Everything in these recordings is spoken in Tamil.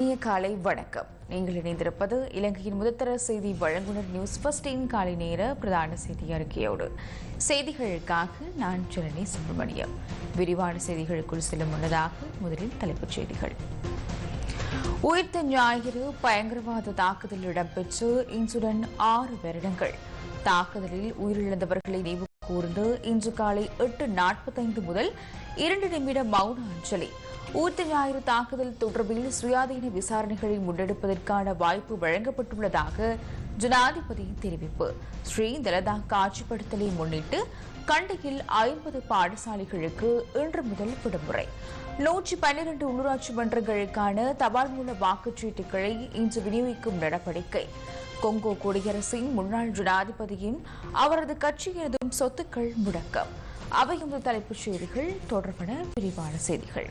இனிய காலை வணக்கம். நீங்கள் இணைந்திருப்பது இலங்கையின் முதற்தர செய்தி வழங்குனர் நியூஸ் ஃபர்ஸ்டின் காலை நேர பிரதான செய்தி அறிக்கையோடு. செய்திகளுக்காக நான் ஜனனி சுப்பிரமணியம். விரிவான செய்திகளுக்குள் செல்லும் முன்னதாக முதலில் தலைப்புச் செய்திகள். உயிர்த்த ஞாயிறு பயங்கரவாத தாக்குதல் இடம்பெற்று இன்றுடன் ஆறு வருடங்கள். தாக்குதலில் உயிரிழந்தவர்களை நினைவு கூர்ந்து இன்று காலை எட்டு நாற்பத்தைந்து முதல் இரண்டு நிமிட மௌன அஞ்சலி. ஊத்து ஞாயிறு தாக்குதல் தொடர்பில் சுயாதீன விசாரணைகளை முன்னெடுப்பதற்கான வாய்ப்பு வழங்கப்பட்டுள்ளதாக ஜனாதிபதி தெரிவிப்பு. ஸ்ரீ தலதா காட்சிப்படுத்தலை முன்னிட்டு கண்டியில் ஐம்பது பாடசாலைகளுக்கு இன்று முதல் விடுமுறை. நூற்றி பன்னிரண்டு உள்ளூராட்சி மன்றங்களுக்கான தபால் மூல வாக்குச்சீட்டுகளை இன்று விநியோகிக்கும் நடவடிக்கை. கொங்கோ குடியரசின் முன்னாள் ஜனாதிபதியின் அவரது கட்சியினதும் சொத்துக்கள் முடக்கம். அவையும் தலைப்புச் செய்திகள். தொடர்பான விரிவான செய்திகள்.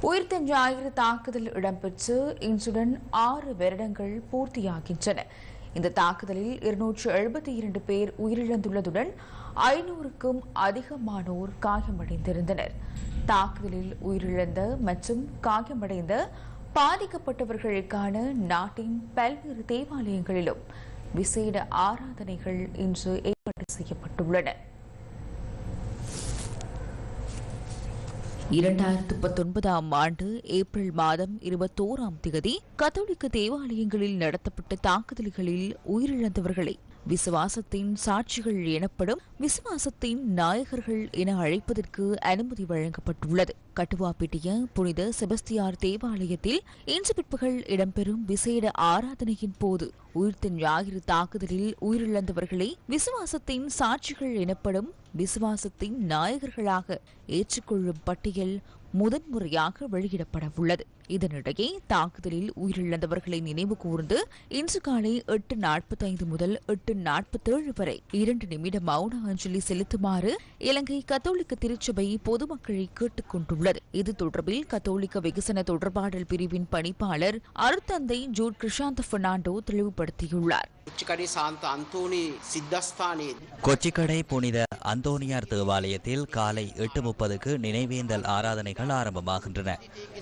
உயிர்த்த ஞாயிறு தாக்குதல் இடம்பெற்று இன்றுடன் ஆறு வருடங்கள் பூர்த்தியாகின்றன. இந்த தாக்குதலில் இருநூற்று எழுபத்தி இரண்டு பேர் உயிரிழந்துள்ளதுடன் ஐநூறுக்கும் அதிகமானோர் காயமடைந்திருந்தனர். தாக்குதலில் உயிரிழந்த மற்றும் காயமடைந்த பாதிக்கப்பட்டவர்களுக்கான நாட்டின் பல்வேறு தேவாலயங்களிலும் விசேட ஆராதனைகள் இன்று ஏற்பாடு செய்யப்பட்டுள்ளன. இரண்டாயிரத்து பத்தொன்பதாம் ஆண்டு ஏப்ரல் மாதம் இருபத்தோராம் திகதி கத்தோலிக்க தேவாலயங்களில் நடத்தப்பட்ட தாக்குதல்களில் உயிரிழந்தவர்களை விசுவாசத்தின் சாட்சிகள் எனப்படும் விசுவாசத்தின் நாயகர்கள் என அழைப்பதற்கு அனுமதி வழங்கப்பட்டுள்ளது. கட்டுவாப்பிட்டிய புனித செபஸ்தியார் தேவாலயத்தில் இன்று பிற்பகல் இடம்பெறும் விசேட ஆராதனையின் போது உயிர்த்த ஞாயிறு தாக்குதலில் உயிரிழந்தவர்களை விசுவாசத்தின் சாட்சிகள் எனப்படும் விசுவாசத்தின் நாயகர்களாக ஏற்றுக்கொள்ளும் பட்டியல் முதன்முறையாக வெளியிடப்பட உள்ளது இதனிடையே தாக்குதலில் உயிரிழந்தவர்களை நினைவு கூர்ந்து இன்று காலை எட்டு நாற்பத்தைந்து முதல் எட்டு நாற்பத்தேழு வரை இரண்டு நிமிட மௌன அஞ்சலி செலுத்துமாறு இலங்கை கத்தோலிக்க திருச்சபை பொதுமக்களை கேட்டுக் கொண்டுள்ளது. இது தொடர்பில் கத்தோலிக்க வெகுசன தொடர்பாடல் பிரிவின் பணிப்பாளர் அருத்தந்தை ஜூட் கிருஷாந்த் பெர்னாண்டோ தெளிவுபடுத்தியுள்ளார். உச்சிக்கடை சாந்த அந்தோணி கொச்சிக்கடை புனித அந்தோனியார் தேவாலயத்தில் காலை எட்டு முப்பதுக்கு நினைவேந்தல் ஆராதனைகள் ஆரம்பமாகின்றன.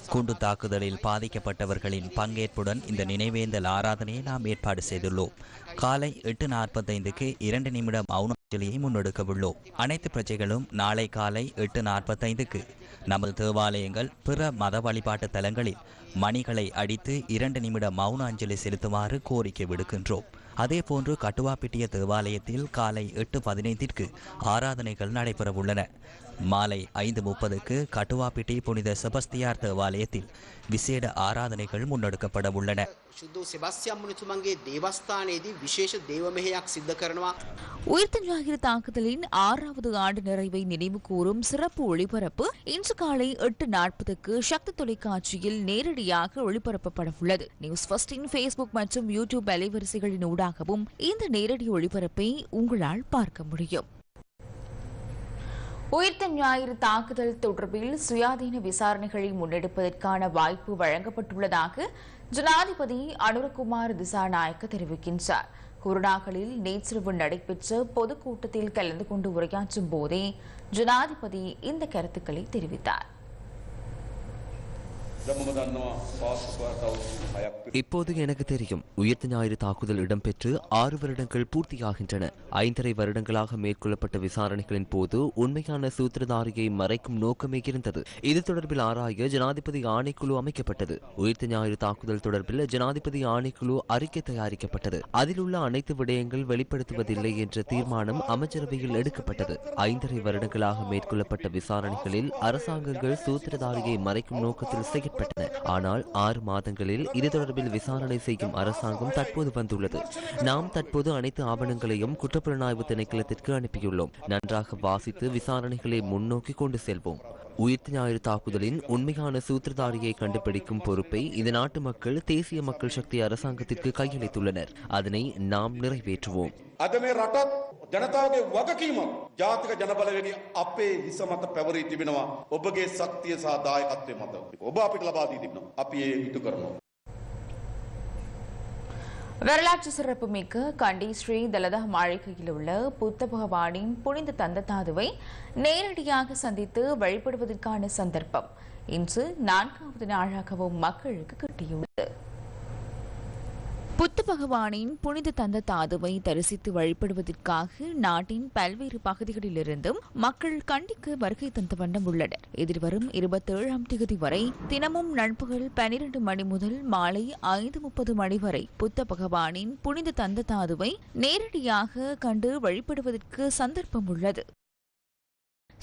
குண்டு தாக்குதலில் பாதிக்கப்பட்டவர்களின் பங்கேற்புடன் இந்த நினைவேந்தல் ஆராதனையை நாம் ஏற்பாடு செய்துள்ளோம். காலை எட்டு நாற்பத்தைந்துக்கு இரண்டு நிமிடம் மௌனாஞ்சலியை முன்னெடுக்கவுள்ளோம் அனைத்து பிரஜைகளும் நாளை காலை எட்டு நாற்பத்தைந்துக்கு நமது தேவாலயங்கள் பிற மத வழிபாட்டு தலங்களில் மணிகளை அடித்து இரண்டு நிமிட மௌன அஞ்சலி செலுத்துமாறு கோரிக்கை விடுக்கின்றோம். அதேபோன்று கட்டுவாப்பிட்டிய தேவாலயத்தில் காலை எட்டு பதினைந்திற்கு ஆராதனைகள் நடைபெறவுள்ளன. மாலை ஐந்து முப்பதுக்கு கட்டுவாப்பிட்டி புனித செபஸ்தியார் தேவாலயத்தில் விசேட ஆராதனைகள் முன்னெடுக்கப்பட உள்ளன. உயிர்த்த ஞாயிறு தாக்குதலின் ஆறாவது ஆண்டு நிறைவை நினைவு கூறும் சிறப்பு ஒளிபரப்பு இன்று காலை எட்டு நாற்பதுக்கு சக்தி தொலைக்காட்சியில் நேரடியாக ஒளிபரப்பப்பட உள்ளது. நியூஸ் ஃபர்ஸ்டின் ஃபேஸ்புக் மற்றும் யூடியூப் அலைவரிசைகளின் ஊடாகவும் இந்த நேரடி ஒளிபரப்பை உங்களால் பார்க்க முடியும். உயிர்த்த ஞாயிறு தாக்குதல் தொடர்பில் சுயாதீன விசாரணைகளை முன்னெடுப்பதற்கான வாய்ப்பு வழங்கப்பட்டுள்ளதாக ஜனாதிபதி அனுரகுமார் திசாநாயக்க தெரிவிக்கின்றார். குருநாகலில் நேற்றிரவு நடைபெற்ற பொதுக்கூட்டத்தில் கலந்து கொண்டு உரையாற்றும் போதே ஜனாதிபதி இந்த கருத்துக்களை தெரிவித்தார். இப்போது எனக்கு தெரியும் உயிர்த்த ஞாயிறு தாக்குதல் இடம்பெற்று ஆறு வருடங்கள் பூர்த்தியாகின்றன. ஐந்தரை வருடங்களாக மேற்கொள்ளப்பட்ட விசாரணைகளின் போது உண்மையான சூத்திரதாரியை மறைக்கும் நோக்கமே இருந்தது. இது தொடர்பில் ஆராய ஜனாதிபதி ஆணைக்குழு அமைக்கப்பட்டது. உயிர்த்த ஞாயிறு தாக்குதல் தொடர்பில் ஜனாதிபதி ஆணைக்குழு அறிக்கை தயாரிக்கப்பட்டது. அதில் உள்ள அனைத்து விடயங்கள் வெளிப்படுத்துவதில்லை என்ற தீர்மானம் அமைச்சரவையில் எடுக்கப்பட்டது. ஐந்தரை வருடங்களாக மேற்கொள்ளப்பட்ட விசாரணைகளில் அரசாங்கங்கள் சூத்திரதாரியை மறைக்கும் நோக்கத்தில் செயற்பட்டன ஆனால் ஆறு மாதங்களில் இது தொடர்பில் விசாரணை செய்யும் அரசாங்கம் தற்போது வந்துள்ளது. நாம் தற்போது அனைத்து ஆவணங்களையும் குற்றப்புலனாய்வு திணைக்களத்திற்கு அனுப்பியுள்ளோம். நன்றாக வாசித்து விசாரணைகளை முன்னோக்கி கொண்டு செல்வோம். உயிர்த்த ஞாயிறு தாக்குதலின் உண்மையான சூத்திரதாரியை கண்டுபிடிக்கும் பொறுப்பை இந்த நாட்டு மக்கள் தேசிய மக்கள் சக்தி அரசாங்கத்திற்கு கையளித்துள்ளனர் அதனை நாம் நிறைவேற்றுவோம் අද මේ රටත් ජනතාවගේ වගකීමක් ජාතික ජනබලවෙනි අපේ හිස මත පැවරී තිබෙනවා ඔබගේ ශක්තිය සහ දායකත්වය මත. ඔබ අපිට ලබා දී තිබෙනවා. අපි ඒ ඉටු කරනවා. வரலாற்று சிறப்புமிக்க கண்டி ஸ்ரீ தலதா மாளிகையில் உள்ள புத்த பகவானின் புனித தந்ததாதுவை நேரடியாக சந்தித்து வழிபடுவதற்கான சந்தர்ப்பம். இன்று நான்காவது நாளாகவும் மக்களுக்கு கிட்டியுள்ளது. புத்த பகவானின் புனித தந்த தாதுவை தரிசித்து வழிபடுவதற்காக நாட்டின் பல்வேறு பகுதிகளிலிருந்தும் மக்கள் கண்டிக்கு வருகை தந்த வண்ணம் உள்ளனர். எதிர்வரும் இருபத்தேழாம் தேதி வரை தினமும் நண்பகல் பனிரெண்டு மணி முதல் மாலை ஐந்து முப்பது மணி வரை புத்த பகவானின் புனித தந்த தாதுவை நேரடியாக கண்டு வழிபடுவதற்கு சந்தர்ப்பம் உள்ளது.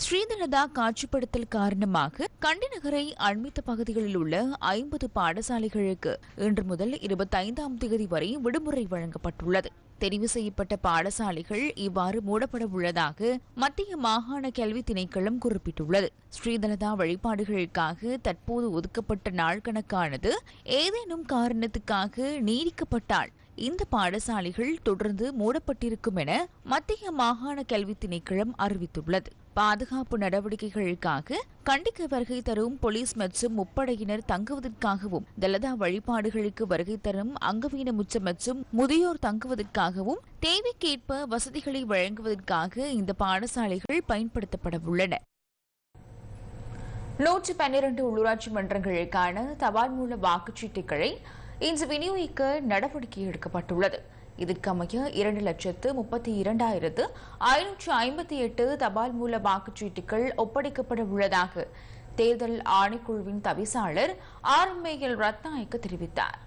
ஸ்ரீதலதா காட்சிப்படுத்தல் காரணமாக கண்டி நகரை அண்மித்த பகுதிகளில் உள்ள ஐம்பது பாடசாலைகளுக்கு இன்று முதல் இருபத்தைந்தாம் தேதி வரை விடுமுறை வழங்கப்பட்டுள்ளது. தெரிவு செய்யப்பட்ட பாடசாலைகள் இவ்வாறு மூடப்பட உள்ளதாக மத்திய மாகாண கல்வி திணைக்களம் குறிப்பிட்டுள்ளது. ஸ்ரீதலதா வழிபாடுகளுக்காக தற்போது ஒதுக்கப்பட்ட நாள் கணக்கானது ஏதேனும் காரணத்துக்காக நீடிக்கப்பட்டால் இந்த பாடசாலைகள் தொடர்ந்து மூடப்பட்டிருக்கும் என மத்திய மாகாண கல்வி திணைக்களம் அறிவித்துள்ளது. பாதுகாப்பு நடவடிக்கைகளுக்காக கண்டிக்க வருகை தரும் போலீஸ் மற்றும் முப்படையினர் தங்குவதற்காகவும் தலதா வழிபாடுகளுக்கு வருகை தரும் அங்கவீன முச்ச மற்றும் முதியோர் தங்குவதற்காகவும் தேவைக்கேற்ப வசதிகளை வழங்குவதற்காக இந்த பாடசாலைகள் பயன்படுத்தப்பட உள்ளன. நூற்றி பன்னிரண்டு உள்ளூராட்சி மன்றங்களுக்கான தபால் மூல வாக்குச்சீட்டுகளை இன்று விநியோகிக்க நடவடிக்கை எடுக்கப்பட்டுள்ளது. இதற்கமைய இரண்டு லட்சத்து முப்பத்தி இரண்டாயிரத்து ஐநூற்று ஐம்பத்தி எட்டு தபால் மூல வாக்குச்சீட்டுகள் ஒப்படைக்கப்பட உள்ளதாக தேர்தல் ஆணைக்குழுவின் தவிசாளர் ஆர் எம் எல் ரத்நாயக்க தெரிவித்தார்.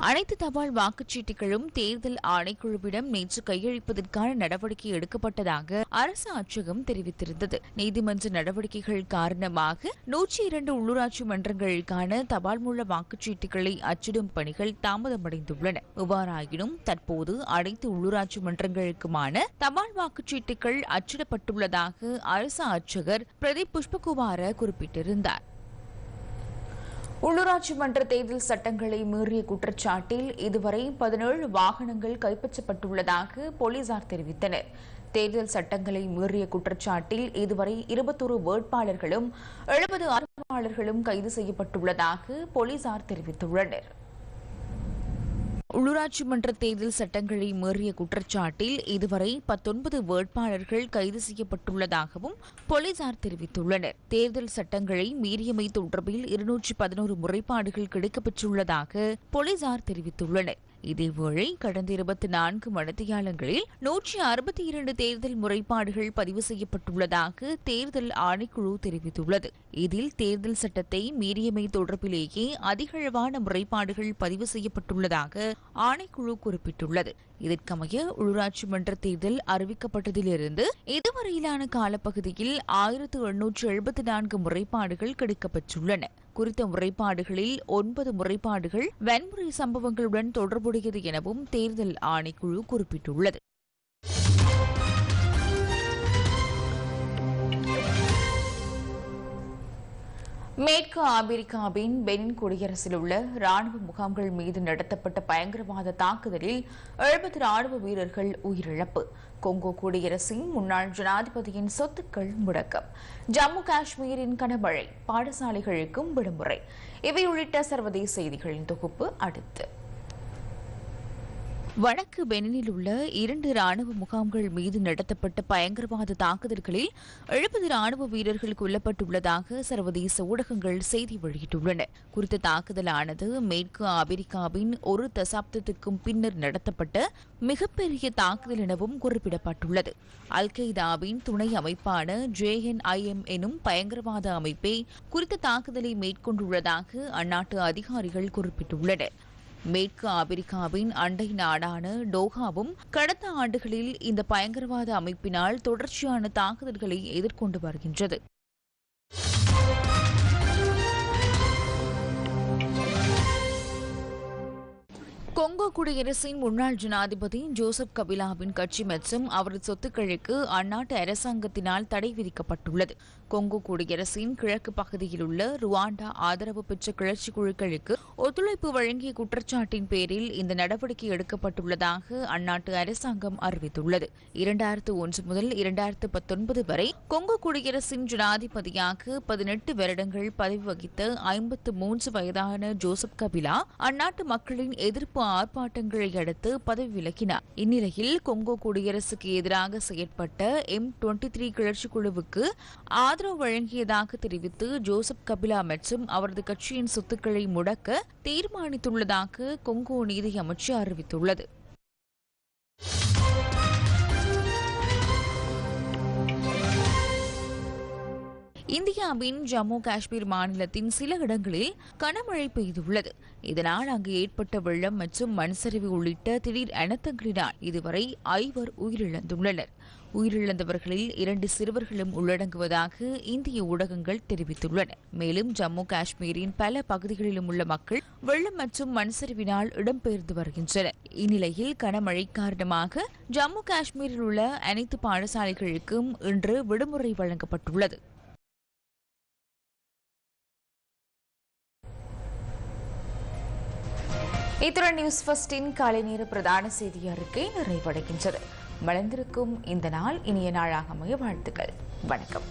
அனைத்து தபால் வாக்குச்சீட்டுகளும் தேர்தல் ஆணைக்குழுவிடம் நேற்று கையளிப்பதற்கான நடவடிக்கை எடுக்கப்பட்டதாக அரசு அச்சகம் தெரிவித்திருந்தது. நீதிமன்ற நடவடிக்கைகள் காரணமாக நூற்றி இரண்டு உள்ளூராட்சி மன்றங்களுக்கான தபால் மூல வாக்குச்சீட்டுகளை அச்சிடும் பணிகள் தாமதமடைந்துள்ளன. இவ்வாறாயினும் தற்போது அனைத்து உள்ளூராட்சி மன்றங்களுக்குமான தபால் வாக்குச்சீட்டுகள் அச்சிடப்பட்டுள்ளதாக அரசு அச்சகர் பிரதீப் புஷ்பகுமார குறிப்பிட்டிருந்தார். உள்ளூராட்சி மன்ற தேர்தல் சட்டங்களை மீறிய குற்றச்சாட்டில் இதுவரை பதினேழு வாகனங்கள் கைப்பற்றப்பட்டுள்ளதாக போலீசார் தெரிவித்தனர். தேர்தல் சட்டங்களை மீறிய குற்றச்சாட்டில் இதுவரை இருபத்தொரு வேட்பாளர்களும் எழுபது ஆர்வலர்களும் கைது செய்யப்பட்டுள்ளதாக போலீசார் தெரிவித்துள்ளனர். உள்ளூராட்சி மன்ற தேர்தல் சட்டங்களை மீறிய குற்றச்சாட்டில் இதுவரை பத்தொன்பது வேட்பாளர்கள் கைது செய்யப்பட்டுள்ளதாகவும் போலீசார் தெரிவித்துள்ளனர். தேர்தல் சட்டங்களை மீறியமை தொடர்பில் இருநூற்றி பதினோரு முறைப்பாடுகள் கிடைக்கப்பெற்றுள்ளதாக போலீசார் தெரிவித்துள்ளனர். இதேவேளை கடந்த இருபத்தி நான்கு மணித்தியாலங்களில் நூற்றி அறுபத்தி இரண்டு தேர்தல் முறைப்பாடுகள் பதிவு செய்யப்பட்டுள்ளதாக தேர்தல் ஆணைக்குழு தெரிவித்துள்ளது. இதில் தேர்தல் சட்டத்தை மீறியமை தொடர்பிலேயே அதிகளவான முறைப்பாடுகள் பதிவு செய்யப்பட்டுள்ளதாக ஆணைக்குழு குறிப்பிட்டுள்ளது. இதற்கமைய உள்ளூராட்சி மன்ற தேர்தல் அறிவிக்கப்பட்டதிலிருந்து இதுவரையிலான காலப்பகுதியில் ஆயிரத்து எண்ணூற்று எழுபத்தி நான்கு முறைப்பாடுகள் கிடைக்கப்பெற்றுள்ளன குறித்த முறைப்பாடுகளில் ஒன்பது முறைப்பாடுகள் வன்முறை சம்பவங்களுடன் தொடர்புடையது எனவும் தேர்தல் ஆணைக்குழு குறிப்பிட்டுள்ளது. மேற்கு ஆபிரிக்காவின் பெனின் குடியரசில் உள்ள ராணுவ முகாம்கள் மீது நடத்தப்பட்ட பயங்கரவாத தாக்குதலில் எழுபது ராணுவ வீரர்கள் உயிரிழப்பு. கொங்கோ குடியரசின் முன்னாள் ஜனாதிபதியின் சொத்துக்கள் முடக்கம். ஜம்மு காஷ்மீரின் கனமழை பாடசாலைகளுக்கும் விடுமுறை. இவை உள்ளிட்ட சர்வதேச செய்திகளின் தொகுப்பு அடுத்து. வடக்கு பெனினில் உள்ள இரண்டு ராணுவ முகாம்கள் மீது நடத்தப்பட்ட பயங்கரவாத தாக்குதல்களில் எழுபது ராணுவ வீரர்கள் கொல்லப்பட்டுள்ளதாக சர்வதேச ஊடகங்கள் செய்தி வெளியிட்டுள்ளன. குறித்த தாக்குதலானது மேற்கு ஆப்பிரிக்காவின் ஒரு தசாப்தத்துக்கும் பின்னர் நடத்தப்பட்ட மிகப்பெரிய தாக்குதல் எனவும் குறிப்பிடப்பட்டுள்ளது. அல் கெய்தாவின் துணை அமைப்பான ஜேஎன்ஐஎம் எனும் பயங்கரவாத அமைப்பே குறித்த தாக்குதலை மேற்கொண்டுள்ளதாக அந்நாட்டு அதிகாரிகள் குறிப்பிட்டுள்ளனர். மேற்கு ஆப்பிரிக்காவின் அண்டை நாடான டோஹாவும் கடந்த ஆண்டுகளில் இந்த பயங்கரவாத அமைப்பினால் தொடர்ச்சியான தாக்குதல்களை எதிர்கொண்டு வருகின்றது. கொங்கோ குடியரசின் முன்னாள் ஜனாதிபதி ஜோசப் கபிலாவின் கட்சி மற்றும் அவரது சொத்துக்களுக்கு அந்நாட்டு அரசாங்கத்தினால் தடை விதிக்கப்பட்டுள்ளது. கொங்கோ குடியரசின் கிழக்கு பகுதியில் உள்ள ருவாண்டா ஆதரவு பெற்ற கிளர்ச்சி குழுக்களுக்கு ஒத்துழைப்பு வழங்கிய குற்றச்சாட்டின் பேரில் இந்த நடவடிக்கை எடுக்கப்பட்டுள்ளதாக அந்நாட்டு அரசாங்கம் அறிவித்துள்ளது. இரண்டாயிரத்து ஒன்று முதல் இரண்டாயிரத்து பத்தொன்பது வரை கொங்கோ குடியரசின் ஜனாதிபதியாக பதினெட்டு வருடங்கள் பதவி வகித்த ஐம்பத்து மூன்று வயதான ஜோசப் கபிலா அந்நாட்டு மக்களின் எதிர்ப்பு ஆர்ப்பாட்டங்களை அடுத்து பதவி விலகினார். இந்நிலையில் கொங்கோ குடியரசுக்கு எதிராக செயற்பட்ட எம் டுவெண்டி த்ரீ கிளர்ச்சி குழுவுக்கு ஆதரவு வழங்கியதாக தெரிவித்து ஜோசப் கபிலா மற்றும் அவரது கட்சியின் சொத்துக்களை முடக்க தீர்மானித்துள்ளதாக கொங்கோ நீதி அமைச்சு அறிவித்துள்ளது. இந்தியாவின் ஜம்மு காஷ்மீர் மாநிலத்தின் சில இடங்களில் கனமழை பெய்துள்ளது. இதனால் அங்கு ஏற்பட்ட வெள்ளம் மற்றும் மண் சரிவு உள்ளிட்ட திடீர் அனர்த்தங்களினால் இதுவரை ஐவர் உயிரிழந்துள்ளனர். உயிரிழந்தவர்களில் இரண்டு சிறுவர்களும் உள்ளடங்குவதாக இந்திய ஊடகங்கள் தெரிவித்துள்ளன. மேலும் ஜம்மு காஷ்மீரின் பல பகுதிகளிலும் உள்ள மக்கள் வெள்ளம் மற்றும் மண் சரிவினால் இடம்பெயர்ந்து வருகின்றனர். இந்நிலையில் கனமழை காரணமாக ஜம்மு காஷ்மீரில் உள்ள அனைத்து பாடசாலைகளுக்கும் இன்று விடுமுறை வழங்கப்பட்டுள்ளது. இத்துடன் நியூஸ் ஃபர்ஸ்டின் காலை நேர பிரதான செய்தி அறிக்கை நிறைவடைகின்றது வளர்ந்திருக்கும் இந்த நாள் இனிய நாளாக அமைய வாழ்த்துக்கள் வணக்கம்